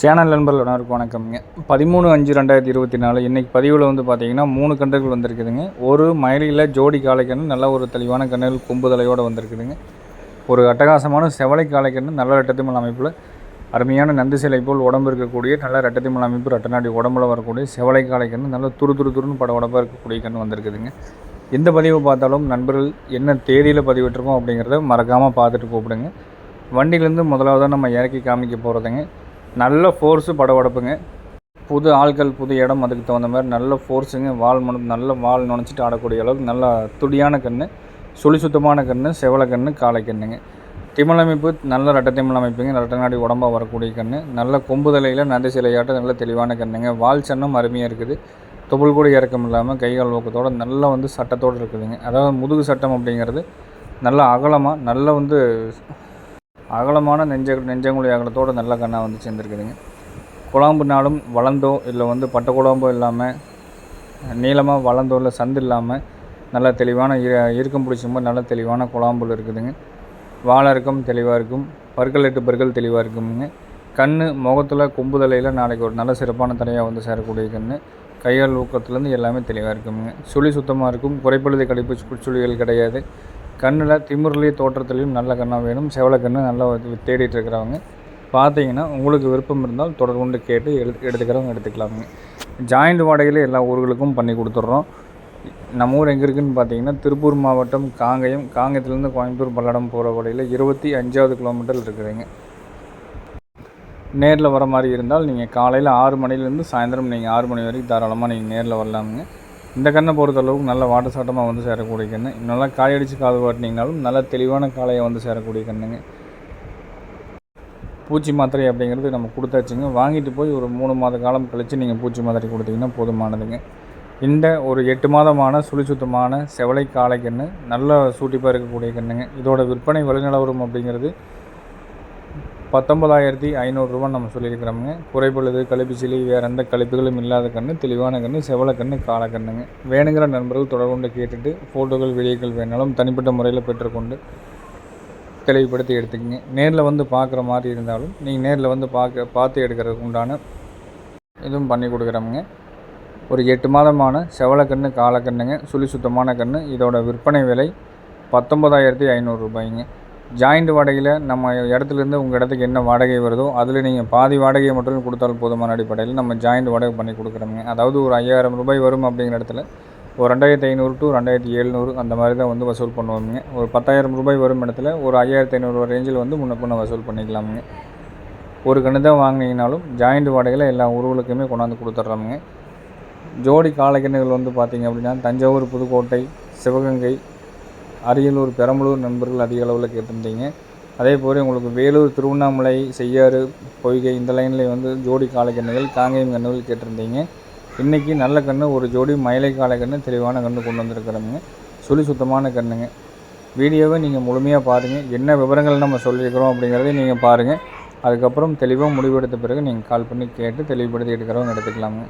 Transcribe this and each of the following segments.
Channel நண்பர்கள் அனைவருக்கும் வணக்கம்ங்க. பதிமூணு அஞ்சு ரெண்டாயிரத்தி இருபத்தி நாலு இன்றைக்கி பதிவில் வந்து பார்த்தீங்கன்னா மூணு கன்றுகள் வந்திருக்குதுங்க. ஒரு மயிலில் ஜோடி காளைக்கன்று நல்ல ஒரு தெளிவான கன்றுகள் கொம்பு தலையோடு வந்திருக்குதுங்க. ஒரு அட்டகாசமான செவலை காளைக்கன்று நல்ல ரெட்டத்திமல் அமைப்பில் அருமையான நந்து சிலை போல் உடம்பு இருக்கக்கூடிய நல்ல ரெட்டத்திமல் அமைப்பு ரெட்டநாடி உடம்புல வரக்கூடிய செவலை காளைக்கன்று நல்ல துரு துரு துருன்னு பட உடம்பாக இருக்கக்கூடிய கன்று வந்திருக்குதுங்க. எந்த பதிவு பார்த்தாலும் நண்பர்கள் என்ன தேதியில் பதிவிட்டிருக்கோம் அப்படிங்கிறத மறக்காமல் பார்த்துட்டு கூப்பிடுங்க. வண்டியிலேருந்து முதலாவதாக நம்ம இறக்கி காமிக்க போகிறதுங்க நல்ல ஃபோர்ஸு படபடப்புங்க. புது ஆட்கள் புது இடம் அதுக்கு தகுந்த மாதிரி நல்ல ஃபோர்ஸுங்க வால் மணு நல்ல வால் நுழைச்சிட்டு ஆடக்கூடிய அளவுக்கு நல்ல துடியான கன்று சுழி சுத்தமான கன்று செவலை கன்று காலை கன்றுங்க திமிழமைப்பு நல்ல ரெட்டை திமிழ் அமைப்புங்க ரெட்டை நாடி உடம்பாக வரக்கூடிய கன்று நல்ல கொம்பு தலையில் நந்தி சிலையாட்டம் நல்ல தெளிவான கன்றுங்க வால் சன்னம் அருமையாக இருக்குது. தொப்புள் கூட இறக்கம் இல்லாமல் கைகால் ஊக்கத்தோட நல்லா வந்து சட்டத்தோடு இருக்குதுங்க. அதாவது முதுகு சட்டம் அப்படிங்கிறது நல்ல அகலமாக நல்ல வந்து அகலமான நெஞ்ச நெஞ்சங்குழி அகலத்தோடு நல்ல கண்ணாக வந்து சேர்ந்துருக்குதுங்க. குழாம்புனாலும் வளர்ந்தோ இல்லை வந்து பட்டை குழாம்போ இல்லாமல் நீளமாக வளர்ந்தோ இல்லை சந்து இல்லாமல் நல்லா தெளிவான இ- இறுக்கம் பிடிச்ச நல்ல தெளிவான குழாம்புல் இருக்குதுங்க. வாழை இருக்கும் தெளிவாக இருக்கும். பற்கள் எட்டு பற்கள் தெளிவாக இருக்குங்க கண் முகத்தில் கும்புதலையில் நாளைக்கு ஒரு நல்ல சிறப்பான தடையாக வந்து சேரக்கூடிய கண் கையால் ஊக்கத்துலேருந்து எல்லாமே தெளிவாக இருக்குங்க சுழி சுத்தமாக இருக்கும். குறைப்பழுதை கழிப்பு சுழிகள் கிடையாது. கண்ணில் திமிர்லேயே தோற்றத்துலேயும் நல்ல கண்ணாக வேணும். செவலை கண்ணு நல்லா தேடிட்டு இருக்கிறவங்க பார்த்தீங்கன்னா உங்களுக்கு விருப்பம் இருந்தால் தொடர்கொண்டு கேட்டு எடு எடுத்துக்கிறவங்க எடுத்துக்கலாமுங்க. ஜாயிண்ட் வாடகையில் எல்லா ஊர்களுக்கும் பண்ணி கொடுத்துட்றோம். நம்ம ஊர் எங்கே இருக்குதுன்னு பார்த்தீங்கன்னா திருப்பூர் மாவட்டம் காங்கயம். காங்கயத்துலேருந்து கோயம்புத்தூர் பல்லடம் போகிற வழியில் இருபத்தி அஞ்சாவது கிலோமீட்டர் இருக்குதுங்க. நேரில் வர மாதிரி இருந்தால் நீங்கள் காலையில் ஆறு மணிலேருந்து சாயந்தரம் நீங்கள் ஆறு மணி வரைக்கும் தாராளமாக நீங்கள் நேரில் வரலாமுங்க. இந்த கண்ணை பொறுத்தளவுக்கு நல்ல வாட்ட சாட்டமாக வந்து சேரக்கூடிய கன்று நல்லா காயடிச்சு காது வாட்டினீங்கனாலும் நல்ல தெளிவான காளையை வந்து சேரக்கூடிய கண்ணுங்க. பூச்சி மாத்திரை அப்படிங்கிறது நம்ம கொடுத்தாச்சுங்க. வாங்கிட்டு போய் ஒரு மூணு மாத காலம் கழித்து நீங்கள் பூச்சி மாத்திரை கொடுத்தீங்கன்னா போதுமானதுங்க. இந்த ஒரு எட்டு மாதமான சுழி சுத்தமான செவலை காளை கன்று நல்ல சூட்டிப்பாக இருக்கக்கூடிய கன்றுங்க இதோட விற்பனை விலைநிலவரம் அப்படிங்கிறது பத்தொம்பதாயிரத்தி ஐநூறுரூவா நம்ம சொல்லியிருக்கிறோமுங்க. குறைபொழுது கழிப்புச்சிலி வேறு எந்த கழிப்புகளும் இல்லாத கன்று தெளிவான கன்று செவலை கன்று காளை வேணுங்கிற நண்பர்கள் தொடர்புண்டு கேட்டுட்டு ஃபோட்டோகள் வீடியோக்கள் வேணாலும் தனிப்பட்ட முறையில் பெற்றுக்கொண்டு தெளிவுபடுத்தி எடுத்துக்கங்க. நேரில் வந்து பார்க்குற மாதிரி இருந்தாலும் நீங்கள் நேரில் வந்து பார்க்க பார்த்து எடுக்கிறதுக்கு உண்டான இதுவும் பண்ணி கொடுக்குறோமுங்க. ஒரு எட்டு மாதமான செவலக்கன்று காலக்கண்ணுங்க சுழி சுத்தமான கன்று. இதோட விற்பனை விலை பத்தொம்பதாயிரத்தி ஐநூறு ரூபாய்ங்க. ஜாயிண்ட் வாடகையில் நம்ம இடத்துலேருந்து உங்கள் இடத்துக்கு என்ன வாடகை வருதோ அதில் நீங்கள் பாதி வாடகையை மட்டும் கொடுத்தாலும் போதுமான அடிப்படையில் நம்ம ஜாயிண்ட் வாடகை பண்ணி கொடுக்குறோங்க அதாவது ஒரு ஐயாயிரம் ரூபாய் வரும் அப்படிங்கிற இடத்துல ஒரு ரெண்டாயிரத்தி ஐநூறு டு ரெண்டாயிரத்தி எழுநூறு அந்த மாதிரி தான் வந்து வசூல் பண்ணுவோங்க ஒரு பத்தாயிரம் ரூபாய் வரும் இடத்துல ஒரு ஐயாயிரத்தி ஐநூறு ரேஞ்சில் வந்து முன்ன பின்ன வசூல் பண்ணிக்கலாமுங்க. ஒரு கன்று தான் வாங்கினீங்கனாலும் ஜாயிண்ட் வாடகையில் எல்லா ஊர்களுக்குமே கொண்டாந்து கொடுத்துட்றோமுங்க ஜோடி காளைக்கன்றுகள் வந்து பார்த்திங்க அப்படின்னா தஞ்சாவூர் புதுக்கோட்டை சிவகங்கை அரியலூர் பெரம்பலூர் நண்பர்கள் அதிக அளவில் கேட்டிருந்தீங்க. அதே போல் உங்களுக்கு வேலூர் திருவண்ணாமலை செய்யாறு பொய்கை இந்த லைனில் வந்து ஜோடி காலக்கண்ணுகள் காங்கேயம் கன்றுகள் கேட்டிருந்தீங்க. இன்றைக்கி நல்ல கன்று ஒரு ஜோடி மயிலை காலக்கண்ணு தெளிவான கன்று கொண்டு வந்திருக்கிறோங்க. சுழி சுத்தமான கன்றுங்க வீடியோவை நீங்கள் முழுமையாக பாருங்கள் என்ன விவரங்கள் நம்ம சொல்லியிருக்கிறோம் அப்படிங்கிறதையும் நீங்கள் பாருங்கள் அதுக்கப்புறம் தெளிவாக முடிவெடுத்த பிறகு நீங்கள் கால் பண்ணி கேட்டு தெளிவுபடுத்தி எடுக்கிறவங்க எடுத்துக்கலாமுங்க.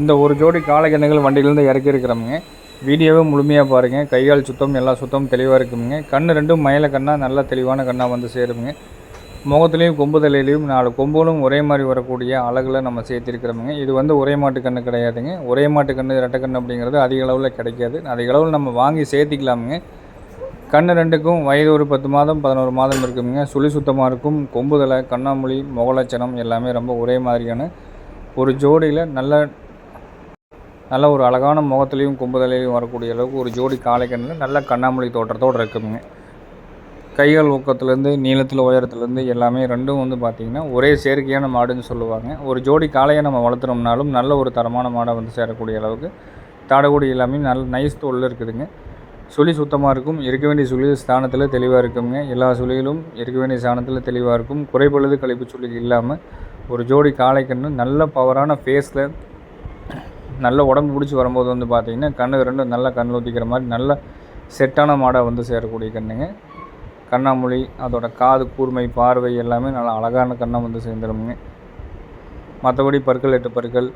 இந்த ஒரு ஜோடி காலக்கண்ணுகள் வண்டியிலேருந்து இறக்கியிருக்கிறோமுங்க வீடியோவை முழுமையாக பாருங்கள் கையால் சுத்தம் எல்லா சுத்தம் தெளிவாக இருக்குமுங்க. கண் ரெண்டும் மயில கண்ணாக நல்ல தெளிவான கண்ணாக வந்து சேருமுங்க. முகத்துலேயும் கொம்பு தலையிலையும் நாலு கொம்புகளும் ஒரே மாதிரி வரக்கூடிய அழகில் நம்ம சேர்த்திருக்கிறோமுங்க. இது வந்து ஒரே மாட்டு கண்ணு கிடையாதுங்க. ஒரே மாட்டு கண்ணு ரெட்டை கண்ணு அப்படிங்கிறது அதிக அளவில் கிடைக்காது. அதிக அளவில் நம்ம வாங்கி சேர்த்திக்கலாமுங்க. கண் ரெண்டுக்கும் வயது ஒரு பத்து மாதம் பதினோரு மாதம் இருக்குங்க சுழி சுத்தமாக இருக்கும். கொம்புதலை கண்ணாமொழி முகலட்சணம் எல்லாமே ரொம்ப ஒரே மாதிரியான ஒரு ஜோடியில் நல்ல நல்ல ஒரு அழகான முகத்துலேயும் கும்புதலையும் வரக்கூடிய அளவுக்கு ஒரு ஜோடி காளைக்கண்ணில் நல்ல கண்ணாமொழி தோற்றத்தோடு இருக்குங்க. கைகள் ஊக்கத்துலேருந்து நீளத்தில் உயரத்துலேருந்து எல்லாமே ரெண்டும் வந்து பார்த்திங்கன்னா ஒரே செயற்கையான மாடுன்னு சொல்லுவாங்க. ஒரு ஜோடி காளையை நம்ம வளர்த்துனோம்னாலும் நல்ல ஒரு தரமான மாடை வந்து சேரக்கூடிய அளவுக்கு தாடகுடி எல்லாமே நல்ல நைஸ் தோலில் இருக்குதுங்க. சுழி சுத்தமாக இருக்கும். இருக்க வேண்டிய சுழி ஸ்தானத்தில் தெளிவாக இருக்குங்க. எல்லா சுழியிலும் இருக்க வேண்டிய ஸ்தானத்தில் தெளிவாக இருக்கும். குறைபொழுது கழிப்பு சுழி இல்லாமல் ஒரு ஜோடி காளைக்கண்ணு நல்ல பவரான ஃபேஸில் நல்ல உடம்பு பிடிச்சி வரும்போது வந்து பார்த்திங்கன்னா கண்ணு ரெண்டும் நல்லா கண் ஊற்றிக்கிற மாதிரி நல்ல செட்டான மாடாக வந்து சேரக்கூடிய கண்ணுங்க. கண்ணாமொழி அதோட காது கூர்மை பார்வை எல்லாமே நல்லா அழகான கண்ணை வந்து சேர்ந்துருமுங்க. மற்றபடி பற்கள் எட்டு பற்கள்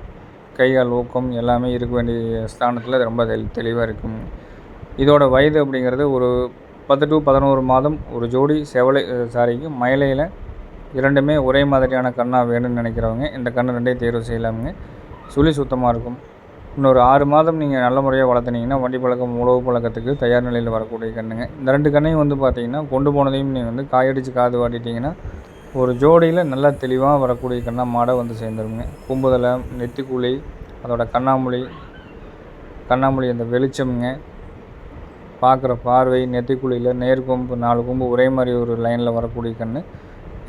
கைகால் ஊக்கம் எல்லாமே இருக்க வேண்டிய ஸ்தானத்தில் ரொம்ப தெளி தெளிவாக இருக்கும் இதோட வயது அப்படிங்கிறது ஒரு பத்து டு பதினோரு மாதம் ஒரு ஜோடி செவலை சாரிக்கு மயிலையில் இரண்டுமே ஒரே மாதிரியான கண்ணாக வேணும்னு நினைக்கிறவங்க இந்த கன்று ரெண்டையும் தேர்வு செய்யலாமுங்க. சுழி சுத்தமாக இருக்கும். இன்னொரு ஆறு மாதம் நீங்கள் நல்ல முறையாக வளர்த்துனீங்கன்னா வண்டி பழக்கம் உழவு பழக்கத்துக்கு தயார் நிலையில் வரக்கூடிய கண்ணுங்க. இந்த ரெண்டு கண்ணையும் வந்து பார்த்தீங்கன்னா கொண்டு போனதையும் நீங்கள் வந்து காயடிச்சு காது வாட்டிட்டீங்கன்னா ஒரு ஜோடியில் நல்லா தெளிவாக வரக்கூடிய கண்ணா மாடை வந்து சேர்ந்துருங்க. கும்புதலை நெத்திக்குழி அதோட கண்ணாமொழி கண்ணாமொழி அந்த வெளிச்சம்ங்க. பார்க்குற பார்வை நெத்திக்குழியில் நேர்கொம்பு நாலு கொம்பு ஒரே மாதிரி ஒரு லைனில் வரக்கூடிய கன்று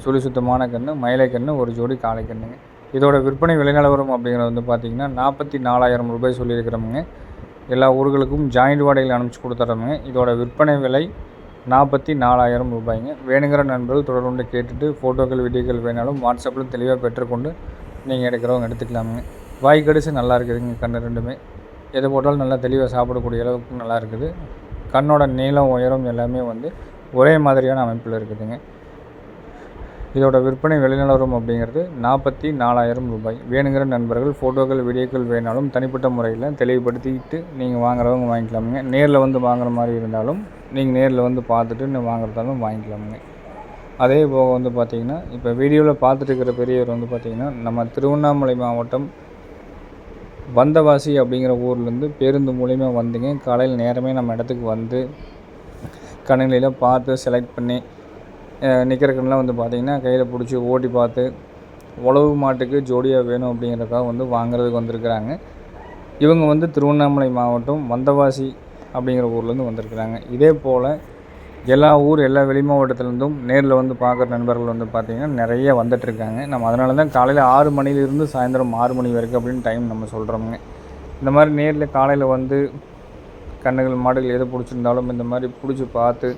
சுழி சுத்தமான கன்று மயிலை கன்று ஒரு ஜோடி காளை கன்றுங்க இதோட விற்பனை விலைநிலவரம் அப்படிங்கிறது வந்து பார்த்திங்கன்னா நாற்பத்தி நாலாயிரம் ரூபாய் சொல்லியிருக்கிறோமுங்க எல்லா ஊர்களுக்கும் ஜாயிண்ட் வாடகையில் அனுப்பிச்சி கொடுத்துட்றோமுங்க இதோட விற்பனை விலை நாற்பத்தி நாலாயிரம் ரூபாய்ங்க. வேணுங்கிற நண்பர்கள் தொடர்ந்து கேட்டுட்டு ஃபோட்டோக்கள் வீடியோக்கள் வேணாலும் வாட்ஸ்அப்பில் தெளிவாக பெற்றுக்கொண்டு நீங்கள் எடுக்கிறவங்க எடுத்துக்கலாமுங்க. வாய் கடிச்சு நல்லா இருக்குதுங்க கண் ரெண்டுமே. எதை போட்டாலும் நல்லா தெளிவாக சாப்பிடக்கூடிய அளவுக்கு நல்லா இருக்குது. கண்ணோட நீளம் உயரம் எல்லாமே வந்து ஒரே மாதிரியான அமைப்பில் இருக்குதுங்க. இதோட விற்பனை விலைநிலவரம் அப்படிங்கிறது நாற்பத்தி நாலாயிரம் ரூபாய். வேணுங்கிற நண்பர்கள் ஃபோட்டோக்கள் வீடியோக்கள் வேணாலும் தனிப்பட்ட முறையில் தெளிவுபடுத்திட்டு நீங்கள் வாங்குறவங்க வாங்கிக்கலாமுங்க. நேரில் வந்து வாங்குற மாதிரி இருந்தாலும் நீங்கள் நேரில் வந்து பார்த்துட்டு வாங்குறதாலும் வாங்கிக்கலாமுங்க. அதே போக வந்து பார்த்திங்கன்னா இப்போ வீடியோவில் பார்த்துட்டு இருக்கிற பெரியவர் வந்து பார்த்திங்கன்னா நம்ம திருவண்ணாமலை மாவட்டம் வந்தவாசி அப்படிங்கிற ஊர்லேருந்து பேருந்து மூலிமா வந்துங்க. காலையில் நேரமே நம்ம இடத்துக்கு வந்து கணினியில் பார்த்து செலக்ட் பண்ணி நிற்கிறக்கெல்லாம் வந்து பார்த்திங்கன்னா கையில் பிடிச்சி ஓட்டி பார்த்து உழவு மாட்டுக்கு ஜோடியாக வேணும் அப்படிங்கிறதுக்காக வந்து வாங்குறதுக்கு வந்திருக்கிறாங்க. இவங்க வந்து திருவண்ணாமலை மாவட்டம் வந்தவாசி அப்படிங்கிற ஊர்லேருந்து வந்திருக்கிறாங்க. இதே போல் எல்லா ஊர் எல்லா வெளி மாவட்டத்துலேருந்தும் நேரில் வந்து பார்க்குற நண்பர்கள் வந்து பார்த்திங்கன்னா நிறைய வந்துட்டுருக்காங்க. நம்ம அதனால தான் காலையில் ஆறு மணிலேருந்து சாயந்தரம் ஆறு மணி வரைக்கும் அப்படின்னு டைம் நம்ம சொல்கிறோமுங்க இந்த மாதிரி நேரில் காலையில் வந்து கண்ணுகள் மாடுகள் எது பிடிச்சிருந்தாலும் இந்த மாதிரி பிடிச்சி பார்த்து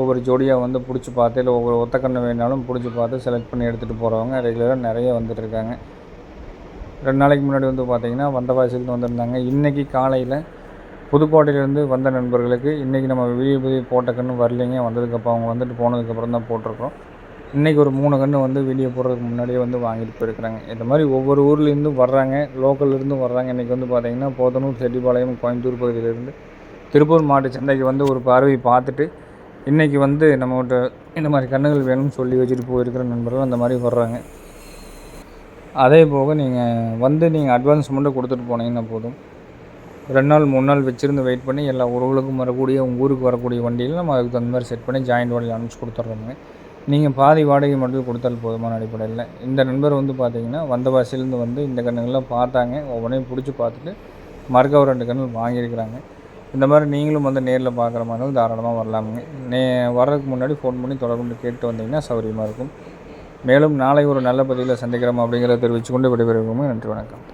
ஒவ்வொரு ஜோடியாக வந்து பிடிச்சி பார்த்து இல்லை ஒவ்வொரு ஒத்த கன்று வேணாலும் பிடிச்சி பார்த்து செலக்ட் பண்ணி எடுத்துகிட்டு போகிறவங்க ரெகுலராக நிறைய வந்துட்டுருக்காங்க ரெண்டு நாளைக்கு முன்னாடி வந்து பார்த்திங்கன்னா வந்தவாசிலேருந்து வந்திருந்தாங்க. இன்றைக்கி காலையில் புதுக்கோட்டையிலேருந்து வந்த நண்பர்களுக்கு இன்றைக்கி நம்ம வெளியே புதிய போட்ட கன்று வரலைங்க. வந்ததுக்கப்புறம் அவங்க வந்துட்டு போனதுக்கப்புறம் தான் போட்டிருக்கோம் இன்றைக்கி ஒரு மூணு கன்று வந்து வெளியே போடுறதுக்கு முன்னாடியே வந்து வாங்கிட்டு போயிருக்கிறாங்க. இந்த மாதிரி ஒவ்வொரு ஊர்லேருந்து வர்றாங்க லோக்கல்லேருந்து வர்றாங்க. இன்றைக்கி வந்து பார்த்திங்கன்னா போத்தனூர் செட்டிப்பாளையம் கோயம்புத்தூர் பகுதியிலேருந்து திருப்பூர் மாட்டு சந்தைக்கு வந்து ஒரு பார்வை பார்த்துட்டு இன்றைக்கி வந்து நம்மகிட்ட இந்த மாதிரி கன்றுகள் வேணும்னு சொல்லி வச்சுட்டு போயிருக்கிற நண்பர்கள் அந்த மாதிரி வர்றாங்க. அதே போக நீங்கள் வந்து நீங்கள் அட்வான்ஸ் மட்டும் கொடுத்துட்டு போனீங்கன்னா போதும். ரெண்டு நாள் மூணு நாள் வச்சுருந்து வெயிட் பண்ணி எல்லா உறவுகளுக்கும் வரக்கூடிய உங்கள் ஊருக்கு வரக்கூடிய வண்டியில் நம்ம அதுக்கு தகுந்த மாதிரி செட் பண்ணி ஜாயிண்ட் வாடகை அனுப்பிச்சு கொடுத்துட்றோங்க நீங்கள் பாதி வாடகை மட்டும் கொடுத்தால் போதுமான அடிப்படையில். இந்த நண்பர் வந்து பார்த்தீங்கன்னா வந்த வாசிலேருந்து வந்து இந்த கண்ணுங்கள்லாம் பார்த்தாங்க. ஒவ்வொன்றையும் பிடிச்சி பார்த்துட்டு மறுக்க ரெண்டு கண்ணுகள் வாங்கியிருக்கிறாங்க. இந்த மாதிரி நீங்களும் வந்து நேரில் பார்க்குற மாதிரி தாராளமாக வரலாமுங்க நே வர்றதுக்கு முன்னாடி ஃபோன் பண்ணி தொடர்பு கேட்டு வந்தீங்கன்னா சௌகரியமாக இருக்கும். மேலும் நாளை ஒரு நல்ல பதிவில் சந்திக்கிறோம் அப்படிங்கிறத தெரிவித்துக்கொண்டு விடைபெறுவோம் நன்றி வணக்கம்.